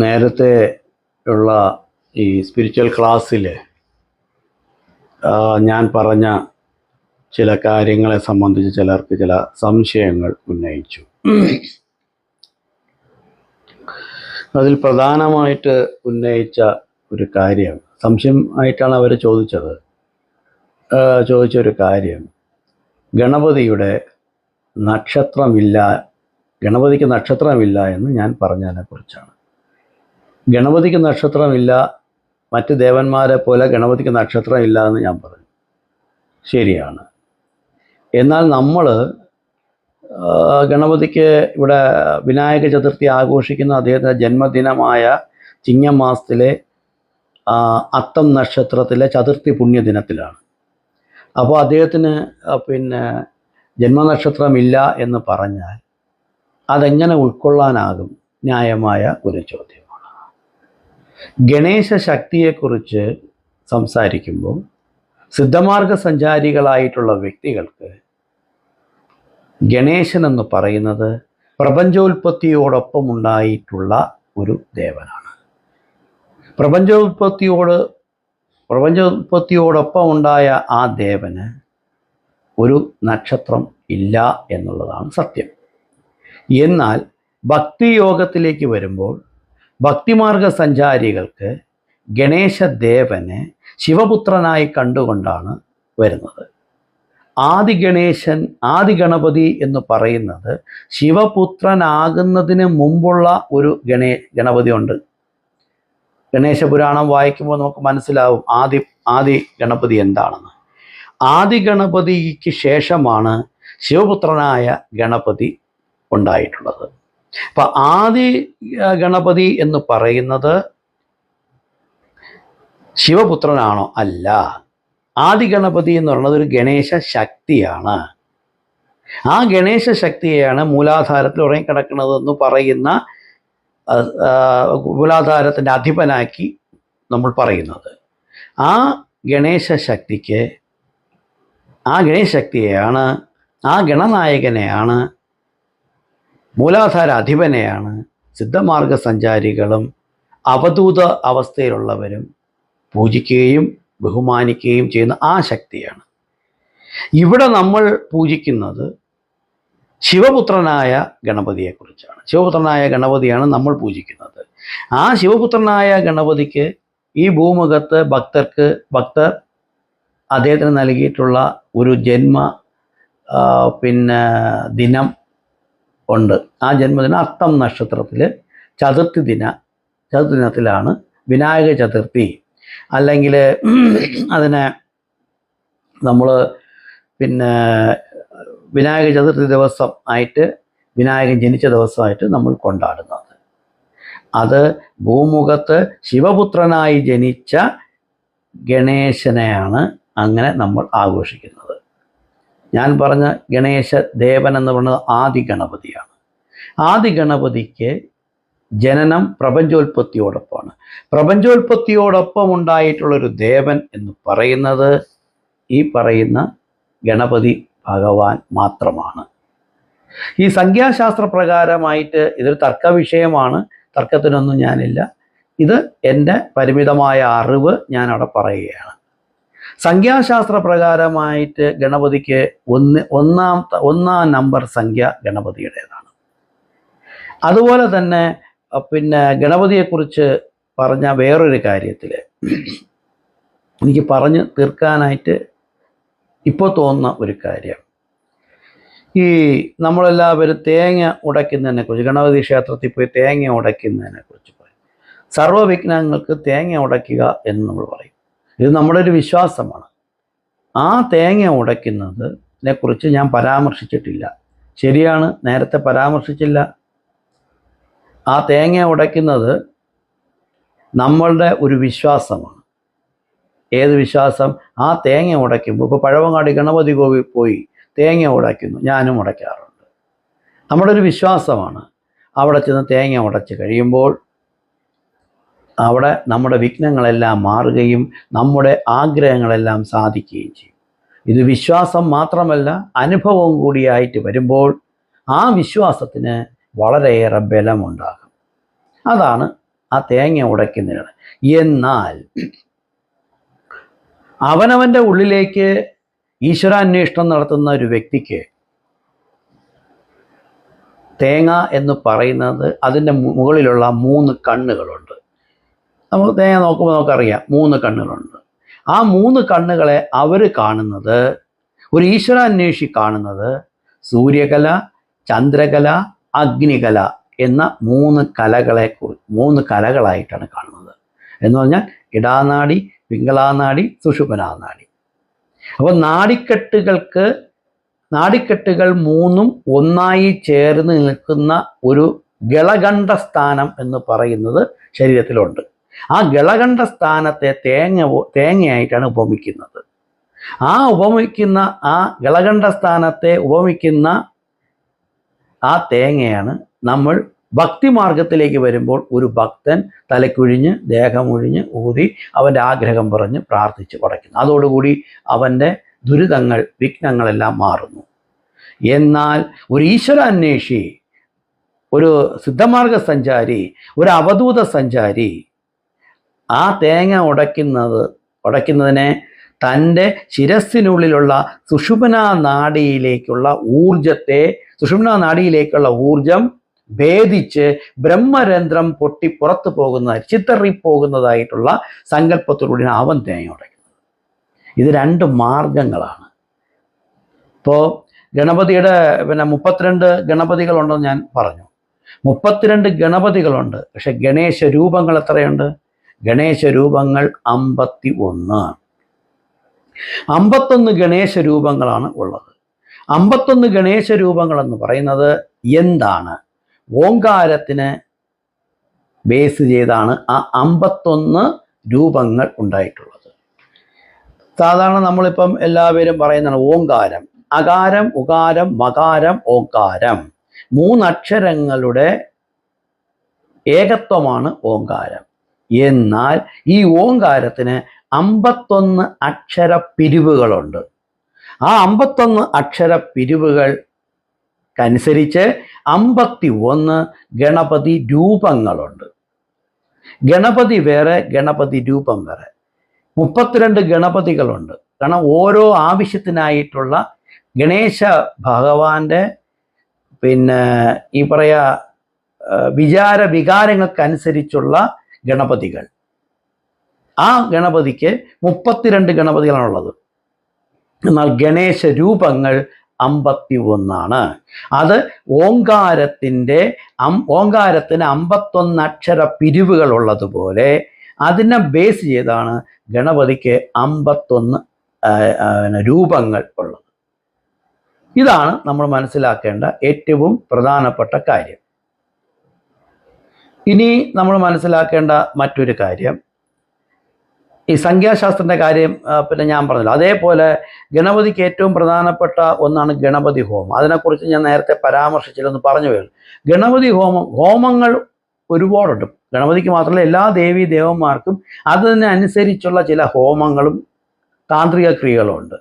നേരത്തെ ഉള്ള ഈ സ്പിരിച്വൽ ക്ലാസ്സിൽ ഞാൻ പറഞ്ഞ ചില കാര്യങ്ങളെ സംബന്ധിച്ച് ചിലർക്ക് ചില സംശയങ്ങൾ ഉന്നയിച്ചു. അതിൽ പ്രധാനമായിട്ട് ഉന്നയിച്ച ഒരു കാര്യം സംശയം ആയിട്ടാണ് അവർ ചോദിച്ചത്. ചോദിച്ച ഒരു കാര്യം ഗണപതിയുടെ നക്ഷത്രമില്ല ഗണപതിക്ക് നക്ഷത്രമില്ല എന്ന് ഞാൻ പറഞ്ഞതിനെക്കുറിച്ചാണ്. ഗണപതിക്ക് നക്ഷത്രമില്ല മറ്റ് ദേവന്മാരെ പോലെ ഗണപതിക്ക് നക്ഷത്രമില്ല എന്ന് ഞാൻ പറഞ്ഞു. ശരിയാണ്. എന്നാൽ നമ്മൾ ഗണപതിക്ക് ഇവിടെ വിനായക ചതുർത്ഥി ആഘോഷിക്കുന്ന അദ്ദേഹത്തിന്റെ ജന്മദിനമായ ചിങ്ങമാസത്തിലെ അത്തം നക്ഷത്രത്തിലെ ചതുർത്ഥി പുണ്യദിനത്തിലാണ്. അപ്പോൾ അദ്ദേഹത്തിന് പിന്നെ ജന്മനക്ഷത്രമില്ല എന്ന് പറഞ്ഞാൽ അതെങ്ങനെ ഉൾക്കൊള്ളാനാകും ന്യായമായ ഒരു ചോദ്യമാണ് ഗണേശ ശക്തിയെക്കുറിച്ച് സംസാരിക്കുമ്പോൾ സിദ്ധമാർഗ സഞ്ചാരികളായിട്ടുള്ള വ്യക്തികൾക്ക് ഗണേശൻ എന്ന് പറയുന്നത് പ്രപഞ്ചോൽപത്തിയോടൊപ്പം ഉണ്ടായിട്ടുള്ള ഒരു ദേവനാണ്. പ്രപഞ്ചോൽപത്തിയോട് പ്രപഞ്ചോൽപത്തിയോടൊപ്പം ഉണ്ടായ ആ ദേവന് ഒരു നക്ഷത്രം ഇല്ല എന്നുള്ളതാണ് സത്യം. എന്നാൽ ഭക്തിയോഗത്തിലേക്ക് വരുമ്പോൾ ഭക്തിമാർഗ സഞ്ചാരികൾക്ക് ഗണേശദേവനെ ശിവപുത്രനായി കണ്ടുകൊണ്ടാണ് വരുന്നത്. ആദി ഗണേശൻ ആദി ഗണപതി എന്ന് പറയുന്നത് ശിവപുത്രനാകുന്നതിന് മുമ്പുള്ള ഒരു ഗണേ ഗണപതി ഉണ്ട് ഗണേശ പുരാണം വായിക്കുമ്പോൾ നമുക്ക് മനസ്സിലാവും ആദി ആദി ഗണപതി എന്താണെന്ന്. ആദി ഗണപതിക്ക് ശേഷമാണ് ശിവപുത്രനായ ഗണപതി ഉണ്ടായിട്ടുള്ളത്. അപ്പം ആദി ഗണപതി എന്ന് പറയുന്നത് ശിവപുത്രനാണോ? അല്ല. ആദി ഗണപതി എന്ന് പറയുന്നത് ഒരു ഗണേശ ശക്തിയാണ്. ആ ഗണേശ ശക്തിയെയാണ് മൂലാധാരത്തിൽ ഉറങ്ങിക്കിടക്കുന്നതെന്ന് പറയുന്ന മൂലാധാരത്തിന്റെ അധിപനാക്കി നമ്മൾ പറയുന്നത്. ആ ഗണേശ ശക്തിക്ക് ആ ഗണേശ ശക്തിയെയാണ് ആ ഗണനായകനെയാണ് മൂലാധാര അധിപനെയാണ് സിദ്ധമാർഗ സഞ്ചാരികളും അവധൂത അവസ്ഥയിലുള്ളവരും പൂജിക്കുകയും ബഹുമാനിക്കുകയും ചെയ്യുന്ന ആ ശക്തിയാണ്. ഇവിടെ നമ്മൾ പൂജിക്കുന്നത് ശിവപുത്രനായ ഗണപതിയെക്കുറിച്ചാണ്. ശിവപുത്രനായ ഗണപതിയാണ് നമ്മൾ പൂജിക്കുന്നത്. ആ ശിവപുത്രനായ ഗണപതിക്ക് ഈ ഭൂമുഖത്ത് ഭക്തർക്ക് ഭക്തർ അദ്ദേഹത്തിന് നൽകിയിട്ടുള്ള ഒരു ജന്മ പിന്നെ ദിനം ഉണ്ട്. ആ ജന്മദിനം അത്തം നക്ഷത്രത്തിൽ ചതുർത്ഥി ദിന ചതുർത്ഥി ദിനത്തിലാണ് വിനായക ചതുർത്ഥി. അല്ലെങ്കിൽ അതിനെ നമ്മൾ പിന്നെ വിനായക ചതുർത്ഥി ദിവസം ആയിട്ട് വിനായകൻ ജനിച്ച ദിവസമായിട്ട് നമ്മൾ കൊണ്ടാടുന്നത്. അത് ഭൂമുഖത്ത് ശിവപുത്രനായി ജനിച്ച ഗണേശനെയാണ് അങ്ങനെ നമ്മൾ ആഘോഷിക്കുന്നത്. ഞാൻ പറഞ്ഞ ഗണേശ ദേവൻ എന്ന് പറയുന്നത് ആദി ഗണപതിയാണ്. ആദി ഗണപതിക്ക് ജനനം പ്രപഞ്ചോൽപ്പത്തിയോടൊപ്പമാണ് പ്രപഞ്ചോൽപ്പത്തിയോടൊപ്പം ഉണ്ടായിട്ടുള്ളൊരു ദേവൻ എന്ന് പറയുന്നത് ഈ പറയുന്ന ഗണപതി ഭഗവാൻ മാത്രമാണ്. ഈ സംഖ്യാശാസ്ത്ര പ്രകാരമായിട്ട് ഇതൊരു തർക്ക വിഷയമാണ് തർക്കത്തിനൊന്നും ഞാനില്ല. ഇത് എന്റെ പരിമിതമായ അറിവ് ഞാനവിടെ പറയുകയാണ്. സംഖ്യാശാസ്ത്ര പ്രകാരമായിട്ട് ഗണപതിക്ക് ഒന്ന് ഒന്നാം ഒന്നാം നമ്പർ സംഖ്യ ഗണപതിയുടേതാണ്. അതുപോലെ തന്നെ പിന്നെ ഗണപതിയെക്കുറിച്ച് പറഞ്ഞ വേറൊരു കാര്യത്തിൽ എനിക്ക് പറഞ്ഞു തീർക്കാനായിട്ട് ഇപ്പോൾ തോന്നുന്ന ഒരു കാര്യം. ഈ നമ്മളെല്ലാവരും തേങ്ങ ഉടയ്ക്കുന്നതിനെ കുറിച്ച് ഗണപതി ക്ഷേത്രത്തിൽ പോയി തേങ്ങ ഉടയ്ക്കുന്നതിനെ കുറിച്ച് പറയും. സർവവിഘ്നങ്ങൾക്ക് തേങ്ങ ഉടയ്ക്കുക എന്ന് നമ്മൾ പറയും. ഇത് നമ്മുടെ ഒരു വിശ്വാസമാണ്. ആ തേങ്ങ ഉടയ്ക്കുന്നതിനെ കുറിച്ച് ഞാൻ പരാമർശിച്ചിട്ടില്ല. ശരിയാണ്? നേരത്തെ പരാമർശിച്ചില്ല. ആ തേങ്ങ ഉടയ്ക്കുന്നത് നമ്മളുടെ ഒരു വിശ്വാസമാണ്. ഏത് വിശ്വാസം? ആ തേങ്ങ ഉടയ്ക്കുമ്പോൾ ഇപ്പോൾ പഴവങ്ങാടി ഗണപതി ഗോപി പോയി തേങ്ങ ഉടയ്ക്കുന്നു. ഞാനും ഉടയ്ക്കാറുണ്ട്. നമ്മുടെ ഒരു വിശ്വാസമാണ് അവിടെ ചെന്ന് തേങ്ങ ഉടച്ച് കഴിയുമ്പോൾ അവിടെ നമ്മുടെ വിഘ്നങ്ങളെല്ലാം മാറുകയും നമ്മുടെ ആഗ്രഹങ്ങളെല്ലാം സാധിക്കുകയും ചെയ്യും. ഇത് വിശ്വാസം മാത്രമല്ല അനുഭവവും കൂടിയായിട്ട് വരുമ്പോൾ ആ വിശ്വാസത്തിന് വളരെയേറെ ബലമുണ്ടാകും. അതാണ് ആ തേങ്ങ ഉടയ്ക്കുന്നതിനാണ് എന്നാൽ അവനവന്റെ ഉള്ളിലേക്ക് ഈശ്വരാന്വേഷണം നടത്തുന്ന ഒരു വ്യക്തിക്ക് തേങ്ങ എന്ന് പറയുന്നത് അതിന്റെ മുകളിലുള്ള മൂന്ന് കണ്ണുകളുണ്ട്. നമുക്ക് തേങ്ങ നോക്കുമ്പോൾ നമുക്കറിയാം മൂന്ന് കണ്ണുകളുണ്ട്. ആ മൂന്ന് കണ്ണുകളെ അവർ കാണുന്നത് ഒരു ഈശ്വരാന്വേഷി കാണുന്നത് സൂര്യകല ചന്ദ്രകല അഗ്നികല എന്ന മൂന്ന് കലകളെ മൂന്ന് കലകളായിട്ടാണ് കാണുന്നത്. എന്ന് പറഞ്ഞാൽ ഇടാനാടി പിങ്കളാനാടി സുഷുപനാനാടി അപ്പോൾ നാടിക്കെട്ടുകൾക്ക് നാടിക്കെട്ടുകൾ മൂന്നും ഒന്നായി ചേർന്ന് നിൽക്കുന്ന ഒരു ഗളകണ്ഠ സ്ഥാനം എന്ന് പറയുന്നത് ശരീരത്തിലുണ്ട്. ആ ഗളകണ്ഠ സ്ഥാനത്തെ തേങ്ങ തേങ്ങയായിട്ടാണ് ഉപമിക്കുന്നത്. ആ ഉപമിക്കുന്ന ആ ഗളകണ്ഠ സ്ഥാനത്തെ ഉപമിക്കുന്ന ആ തേങ്ങയാണ് നമ്മൾ ഭക്തിമാർഗത്തിലേക്ക് വരുമ്പോൾ ഒരു ഭക്തൻ തലക്കുഴിഞ്ഞ് ദേഹമൊഴിഞ്ഞ് ഊതി അവന്റെ ആഗ്രഹം പറഞ്ഞ് പ്രാർത്ഥിച്ച് പടയ്ക്കുന്നു. അതോടുകൂടി അവന്റെ ദുരിതങ്ങൾ വിഘ്നങ്ങളെല്ലാം മാറുന്നു. എന്നാൽ ഒരു ഈശ്വരാന്വേഷി ഒരു സിദ്ധമാർഗ സഞ്ചാരി ഒരു അവധൂത സഞ്ചാരി ആ തേങ്ങ ഉടയ്ക്കുന്നത് ഉടയ്ക്കുന്നതിനെ തന്റെ ശിരസ്സിനുള്ളിലുള്ള സുഷുമന നാഡിയിലേക്കുള്ള ഊർജത്തെ സുഷുമന നാഡിയിലേക്കുള്ള ഊർജം ഭേദിച്ച് ബ്രഹ്മരന്ധ്രം പൊട്ടി പുറത്തു പോകുന്ന ചിത്തറിപ്പോകുന്നതായിട്ടുള്ള സങ്കല്പത്തിലൂടെ അവൻ തേങ്ങ ഉടയ്ക്കുന്നത് ഇത് രണ്ട് മാർഗങ്ങളാണ്. ഇപ്പോൾ ഗണപതിയുടെ പിന്നെ മുപ്പത്തിരണ്ട് ഗണപതികളുണ്ടെന്ന് ഞാൻ പറഞ്ഞു. മുപ്പത്തിരണ്ട് ഗണപതികളുണ്ട്. പക്ഷെ ഗണേശ രൂപങ്ങൾ എത്രയുണ്ട്? ഗണേശ രൂപങ്ങൾ അമ്പത്തി ഒന്ന് അമ്പത്തൊന്ന് ഗണേശ രൂപങ്ങളാണ് ഉള്ളത്. അമ്പത്തൊന്ന് ഗണേശ രൂപങ്ങൾ എന്ന് പറയുന്നത് എന്താണ്? ഓങ്കാരത്തിന് ബേസ് ചെയ്താണ് ആ അമ്പത്തൊന്ന് രൂപങ്ങൾ ഉണ്ടായിട്ടുള്ളത്. സാധാരണ നമ്മളിപ്പം എല്ലാവരും പറയുന്നതാണ് ഓങ്കാരം. അകാരം ഉകാരം മകാരം ഓങ്കാരം. മൂന്നക്ഷരങ്ങളുടെ ഏകത്വമാണ് ഓങ്കാരം. എന്നാൽ ഈ ഓങ്കാരത്തിന് അമ്പത്തൊന്ന് അക്ഷര പിരിവുകളുണ്ട് ആ അമ്പത്തൊന്ന് അക്ഷര പിരിവുകൾക്കനുസരിച്ച് അമ്പത്തി ഒന്ന് ഗണപതി രൂപങ്ങളുണ്ട്. ഗണപതി വേറെ ഗണപതി രൂപം വേറെ. മുപ്പത്തിരണ്ട് ഗണപതികളുണ്ട്. കാരണം ഓരോ ആവശ്യത്തിനായിട്ടുള്ള ഗണേശ ഭഗവാന്റെ പിന്നെ ഈ പറയാ വിചാര വികാരങ്ങൾക്കനുസരിച്ചുള്ള ഗണപതികൾ. ആ ഗണപതിക്ക് മുപ്പത്തിരണ്ട് ഗണപതികളാണുള്ളത്. എന്നാൽ ഗണേശ രൂപങ്ങൾ അമ്പത്തി ഒന്നാണ് അത് ഓങ്കാരത്തിന്റെ അം ഓങ്കാരത്തിന് അമ്പത്തൊന്ന് അക്ഷര പിരിവുകൾ ഉള്ളതുപോലെ അതിനെ ബേസ് ചെയ്താണ് ഗണപതിക്ക് അമ്പത്തൊന്ന് രൂപങ്ങൾ ഉള്ളത്. ഇതാണ് നമ്മൾ മനസ്സിലാക്കേണ്ട ഏറ്റവും പ്രധാനപ്പെട്ട കാര്യം. ഇനി നമ്മൾ മനസ്സിലാക്കേണ്ട മറ്റൊരു കാര്യം. ഈ സംഖ്യാശാസ്ത്രത്തിന്റെ കാര്യം പിന്നെ ഞാൻ പറഞ്ഞല്ലോ. അതേപോലെ ഗണപതിക്ക് ഏറ്റവും പ്രധാനപ്പെട്ട ഒന്നാണ് ഗണപതി ഹോമം. അതിനെക്കുറിച്ച് ഞാൻ നേരത്തെ പരാമർശിച്ചില്ലെന്ന് പറഞ്ഞു വരുന്നു ഗണപതി ഹോമം ഹോമങ്ങൾ ഒരുപാടുണ്ട്. ഗണപതിക്ക് മാത്രമല്ല എല്ലാ ദേവീ ദേവന്മാർക്കും അതിനനുസരിച്ചുള്ള ചില ഹോമങ്ങളും താന്ത്രിക ക്രിയകളും ഉണ്ട്.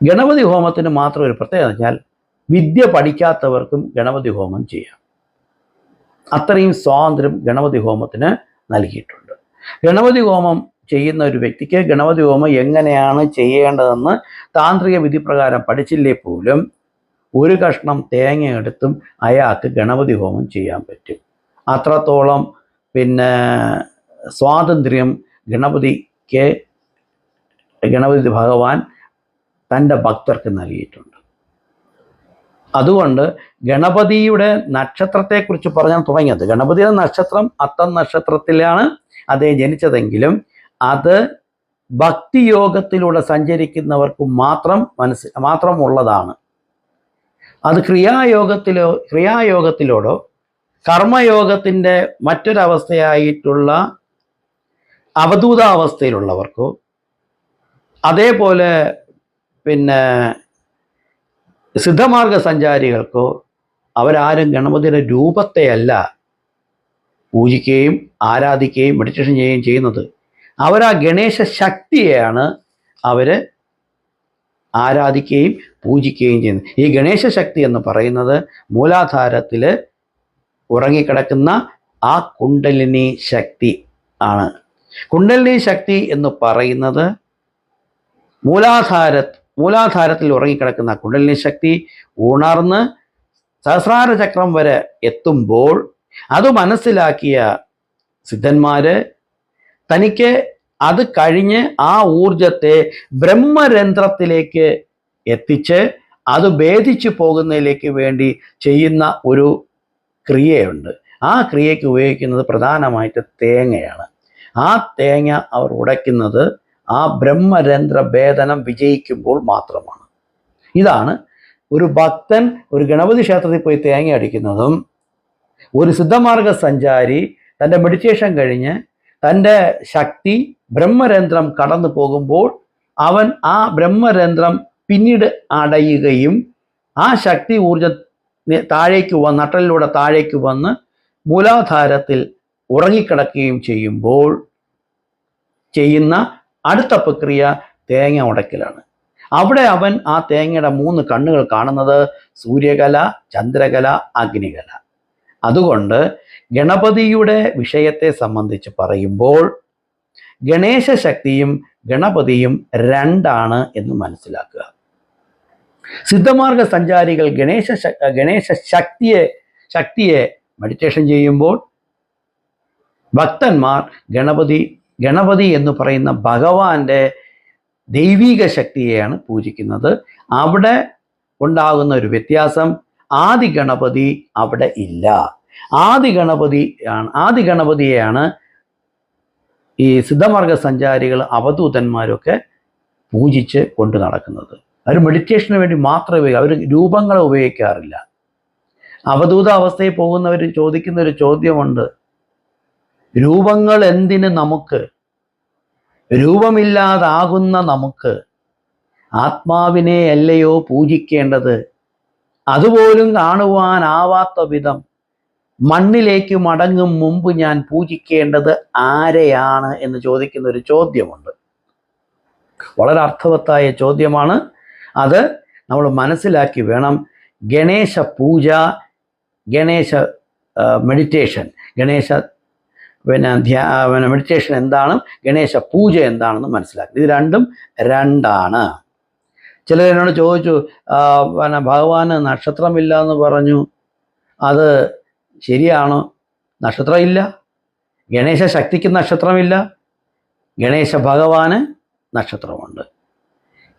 ഗണപതി ഹോമത്തിന് മാത്രം ഒരു പ്രത്യേകത വെച്ചാൽ വിദ്യ പഠിക്കാത്തവർക്കും ഗണപതി ഹോമം ചെയ്യാം. അത്രയും സ്വാതന്ത്ര്യം ഗണപതി ഹോമത്തിന് നൽകിയിട്ടുണ്ട്. ഗണപതി ഹോമം ചെയ്യുന്ന ഒരു വ്യക്തിക്ക് ഗണപതി ഹോമം എങ്ങനെയാണ് ചെയ്യേണ്ടതെന്ന് താന്ത്രിക വിധി പ്രകാരം പഠിച്ചില്ലേ പോലും ഒരു കഷ്ണം തേങ്ങ എടുത്തും അയാൾക്ക് ഗണപതി ഹോമം ചെയ്യാൻ പറ്റും. അത്രത്തോളം പിന്നെ സ്വാതന്ത്ര്യം ഗണപതിക്ക് ഗണപതി ഭഗവാൻ തന്റെ ഭക്തർക്ക് നൽകിയിട്ടുണ്ട്. അതുകൊണ്ട് ഗണപതിയുടെ നക്ഷത്രത്തെക്കുറിച്ച് പറഞ്ഞാൽ തുടങ്ങിയത്. ഗണപതിയുടെ നക്ഷത്രം അത്തം നക്ഷത്രത്തിലാണ് അദ്ദേഹം ജനിച്ചതെങ്കിലും അത് ഭക്തിയോഗത്തിലൂടെ സഞ്ചരിക്കുന്നവർക്ക് മാത്രം മനസ്സ് മാത്രമുള്ളതാണ്. അത് ക്രിയായോഗത്തിലോ ക്രിയായോഗത്തിലോടോ കർമ്മയോഗത്തിന്റെ മറ്റൊരവസ്ഥയായിട്ടുള്ള അവധൂതാവസ്ഥയിലുള്ളവർക്കോ അതേപോലെ പിന്നെ സിദ്ധമാർഗ സഞ്ചാരികൾക്കോ അവരാരും ഗണപതിയുടെ രൂപത്തെയല്ല പൂജിക്കുകയും ആരാധിക്കുകയും മെഡിറ്റേഷൻ ചെയ്യുകയും ചെയ്യുന്നത്. അവർ ആ ഗണേശ ശക്തിയെയാണ് അവർ ആരാധിക്കുകയും പൂജിക്കുകയും ചെയ്യുന്നത്. ഈ ഗണേശ ശക്തി എന്ന് പറയുന്നത് മൂലാധാരത്തിൽ ഉറങ്ങിക്കിടക്കുന്ന ആ കുണ്ടലിനി ശക്തി ആണ്. കുണ്ടലിനി ശക്തി എന്ന് പറയുന്നത് മൂലാധാര മൂലാധാരത്തിൽ ഉറങ്ങിക്കിടക്കുന്ന കുണ്ടലിനി ശക്തി ഉണർന്ന് സഹസ്രാര ചക്രം വരെ എത്തുമ്പോൾ അത് മനസ്സിലാക്കിയ സിദ്ധന്മാര് തനിക്ക് അത് കഴിഞ്ഞ് ആ ഊർജത്തെ ബ്രഹ്മരന്ധ്രത്തിലേക്ക് എത്തിച്ച് അത് ഭേദിച്ചു പോകുന്നതിലേക്ക് വേണ്ടി ചെയ്യുന്ന ഒരു ക്രിയയുണ്ട്. ആ ക്രിയയ്ക്ക് ഉപയോഗിക്കുന്നത് പ്രധാനമായിട്ട് തേങ്ങയാണ്. ആ തേങ്ങ അവർ ഉടയ്ക്കുന്നത് ആ ബ്രഹ്മരന്ധ്ര ഭേദനം വിജയിക്കുമ്പോൾ മാത്രമാണ്. ഇതാണ് ഒരു ഭക്തൻ ഒരു ഗണപതി ക്ഷേത്രത്തിൽ പോയി തേങ്ങ അടിക്കുന്നതും ഒരു സിദ്ധമാർഗ സഞ്ചാരി തന്റെ മെഡിറ്റേഷൻ കഴിഞ്ഞ് തന്റെ ശക്തി ബ്രഹ്മരന്ധ്രം കടന്നു പോകുമ്പോൾ അവൻ ആ ബ്രഹ്മരന്ധ്രം പിന്നീട് അടയുകയും ആ ശക്തി ഊർജ താഴേക്ക് വന്ന് നട്ടലിലൂടെ താഴേക്ക് വന്ന് മൂലാധാരത്തിൽ ഉറങ്ങിക്കിടക്കുകയും ചെയ്യുമ്പോൾ ചെയ്യുന്ന അടുത്ത പ്രക്രിയ തേങ്ങ ഉടക്കലാണ്. അവിടെ അവൻ ആ തേങ്ങയുടെ മൂന്ന് കണ്ണുകൾ കാണുന്നത് സൂര്യകല ചന്ദ്രകല അഗ്നികല. അതുകൊണ്ട് ഗണപതിയുടെ വിഷയത്തെ സംബന്ധിച്ച് പറയുമ്പോൾ ഗണേശ ശക്തിയും ഗണപതിയും രണ്ടാണ് എന്ന് മനസ്സിലാക്കുക. സിദ്ധമാർഗ സഞ്ചാരികൾ ഗണേശ ഗണേശ ശക്തിയെ ശക്തിയെ മെഡിറ്റേഷൻ ചെയ്യുമ്പോൾ ഭക്തന്മാർ ഗണപതി ഗണപതി എന്ന് പറയുന്ന ഭഗവാന്റെ ദൈവീക ശക്തിയെയാണ് പൂജിക്കുന്നത്. അവിടെ ഉണ്ടാകുന്ന ഒരു വ്യത്യാസം ആദി ഗണപതി അവിടെ ഇല്ല. ആദി ഗണപതി ആണ് ആദി ഗണപതിയെയാണ് ഈ സിദ്ധമാർഗ സഞ്ചാരികൾ അവധൂതന്മാരൊക്കെ പൂജിച്ച് കൊണ്ട് നടക്കുന്നത്. അവർ മെഡിറ്റേഷന് വേണ്ടി മാത്രമേ അവർ രൂപങ്ങളെ ഉപയോഗിക്കാറില്ല. അവധൂത അവസ്ഥയിൽ പോകുന്നവർ ചോദിക്കുന്ന ഒരു ചോദ്യമുണ്ട്. രൂപങ്ങൾ എന്തിന് നമുക്ക്? രൂപമില്ലാതാകുന്ന നമുക്ക് ആത്മാവിനെ അല്ലയോ പൂജിക്കേണ്ടത്? അതുപോലും കാണുവാനാവാത്ത വിധം മണ്ണിലേക്ക് മടങ്ങും മുമ്പ് ഞാൻ പൂജിക്കേണ്ടത് ആരെയാണ് എന്ന് ചോദിക്കുന്ന ഒരു ചോദ്യമുണ്ട്. വളരെ അർത്ഥവത്തായ ചോദ്യമാണ്. അത് നമ്മൾ മനസ്സിലാക്കി വേണം. ഗണേശ പൂജ ഗണേശ മെഡിറ്റേഷൻ ഗണേശ പിന്നെ ധ്യാ പിന്നെ മെഡിറ്റേഷൻ എന്താണ് ഗണേശ പൂജ എന്താണെന്ന് മനസ്സിലാക്കുക ഇത് രണ്ടും രണ്ടാണ്. ചിലർ എന്നോട് ചോദിച്ചു പിന്നെ ഭഗവാന് നക്ഷത്രമില്ല എന്ന് പറഞ്ഞു. അത് ശരിയാണോ? നക്ഷത്രമില്ല. ഗണേശ ശക്തിക്ക് നക്ഷത്രമില്ല. ഗണേശ ഭഗവാന് നക്ഷത്രമുണ്ട്.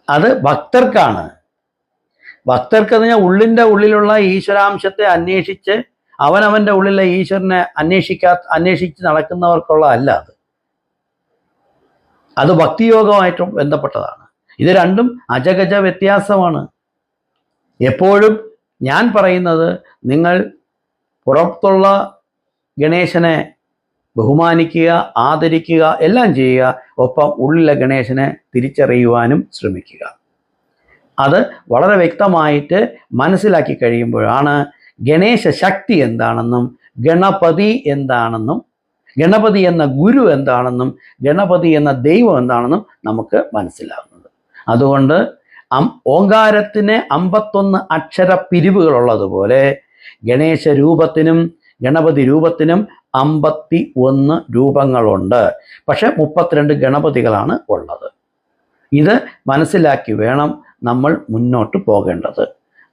അത് ഭക്തർക്കാണ്. ഭക്തർക്ക് എന്ന് ഉള്ളിന്റെ ഉള്ളിലുള്ള ഈശ്വരാംശത്തെ അന്വേഷിച്ച് അവനവന്റെ ഉള്ളിലെ ഈശ്വരനെ അന്വേഷിക്കാ അന്വേഷിച്ച് നടക്കുന്നവർക്കുള്ള അല്ല അത്. അത് ഭക്തിയോഗമായിട്ടും ബന്ധപ്പെട്ടതാണ്. ഇത് രണ്ടും അജഗജ വ്യത്യാസമാണ്. എപ്പോഴും ഞാൻ പറയുന്നത് നിങ്ങൾ പുറത്തുള്ള ഗണേശനെ ബഹുമാനിക്കുക ആദരിക്കുക എല്ലാം ചെയ്യുക ഒപ്പം ഉള്ളിലെ ഗണേശനെ തിരിച്ചറിയുവാനും ശ്രമിക്കുക. അത് വളരെ വ്യക്തമായിട്ട് മനസ്സിലാക്കി കഴിയുമ്പോഴാണ് ഗണേശ ശക്തി എന്താണെന്നും ഗണപതി എന്താണെന്നും ഗണപതി എന്ന ഗുരു എന്താണെന്നും ഗണപതി എന്ന ദൈവം എന്താണെന്നും നമുക്ക് മനസ്സിലാകുന്നത് അതുകൊണ്ട് അം ഓങ്കാരത്തിന് അമ്പത്തൊന്ന് അക്ഷര പിരിവുകളുള്ളതുപോലെ ഗണേശ രൂപത്തിനും ഗണപതി രൂപത്തിനും അമ്പത്തി ഒന്ന് രൂപങ്ങളുണ്ട്. പക്ഷെ മുപ്പത്തിരണ്ട് ഗണപതികളാണ് ഉള്ളത്. ഇത് മനസ്സിലാക്കി വേണം നമ്മൾ മുന്നോട്ട് പോകേണ്ടത്.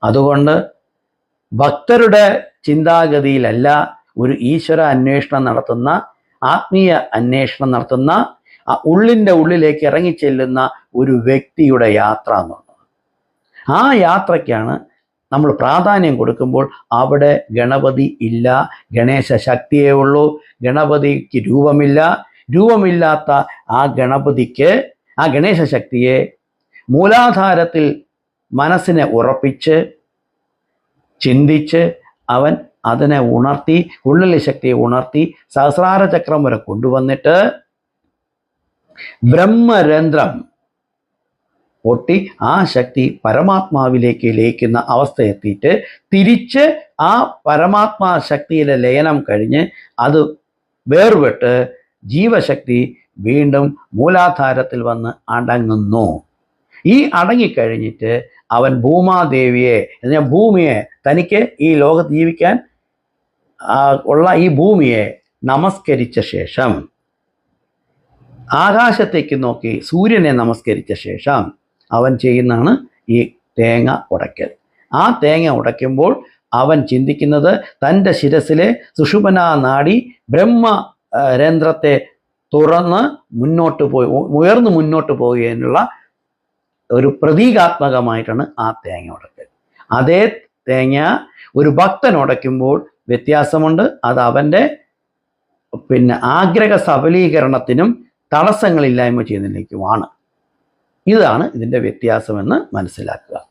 അതുകൊണ്ട് ഭക്തരുടെ ചിന്താഗതിയിലല്ല ഒരു ഈശ്വര അന്വേഷണം നടത്തുന്ന ആത്മീയ അന്വേഷണം നടത്തുന്ന ആ ഉള്ളിന്റെ ഉള്ളിലേക്ക് ഇറങ്ങിച്ചെല്ലുന്ന ഒരു വ്യക്തിയുടെ യാത്ര എന്നുള്ളത് ആ യാത്രയ്ക്കാണ് നമ്മൾ പ്രാധാന്യം കൊടുക്കുമ്പോൾ അവിടെ ഗണപതി ഇല്ല ഗണേശ ശക്തിയേ ഉള്ളൂ ഗണപതിക്ക് രൂപമില്ല. രൂപമില്ലാത്ത ആ ഗണപതിക്ക് ആ ഗണേശ ശക്തിയെ മൂലാധാരത്തിൽ മനസ്സിനെ ഉറപ്പിച്ച് ചിന്തിച്ച് അവൻ അതിനെ ഉണർത്തി ഉള്ളിലെ ശക്തിയെ ഉണർത്തി സഹസ്രാര ചക്രം വരെ കൊണ്ടുവന്നിട്ട് ബ്രഹ്മരന്ധ്രം പൊട്ടി ആ ശക്തി പരമാത്മാവിലേക്ക് ലയിക്കുന്ന അവസ്ഥ എത്തിയിട്ട് തിരിച്ച് ആ പരമാത്മാ ശക്തിയിലെ ലയനം കഴിഞ്ഞ് അത് വേർപെട്ട് ജീവശക്തി വീണ്ടും മൂലാധാരത്തിൽ വന്ന് അടങ്ങുന്നു. ഈ അടങ്ങിക്കഴിഞ്ഞിട്ട് അവൻ ഭൂമാദേവിയെ എന്നാൽ ഭൂമിയെ തനിക്ക് ഈ ലോകത്ത് ജീവിക്കാൻ ഉള്ള ഈ ഭൂമിയെ നമസ്കരിച്ച ശേഷം ആകാശത്തേക്ക് നോക്കി സൂര്യനെ നമസ്കരിച്ച ശേഷം അവൻ ചെയ്യുന്നതാണ് ഈ തേങ്ങ ഉടയ്ക്കൽ. ആ തേങ്ങ ഉടയ്ക്കുമ്പോൾ അവൻ ചിന്തിക്കുന്നത് തന്റെ ശിരസിലെ സുഷുപന നാടി ബ്രഹ്മ രന്ധ്രത്തെ തുറന്ന് മുന്നോട്ട് പോയി ഉയർന്നു മുന്നോട്ട് പോവുകയുള്ള ഒരു പ്രതീകാത്മകമായിട്ടാണ് ആ തേങ്ങ ഉടക്കൽ അതേ തേങ്ങ ഒരു ഭക്തൻ ഉടയ്ക്കുമ്പോൾ വ്യത്യാസമുണ്ട്. അത് അവന്റെ പിന്നെ ആഗ്രഹ സബലീകരണത്തിനും തടസ്സങ്ങളില്ലായ്മ ചെയ്യുന്നതിലേക്കുമാണ്. ഇതാണ് ഇതിന്റെ വ്യത്യാസമെന്ന് മനസ്സിലാക്കുക.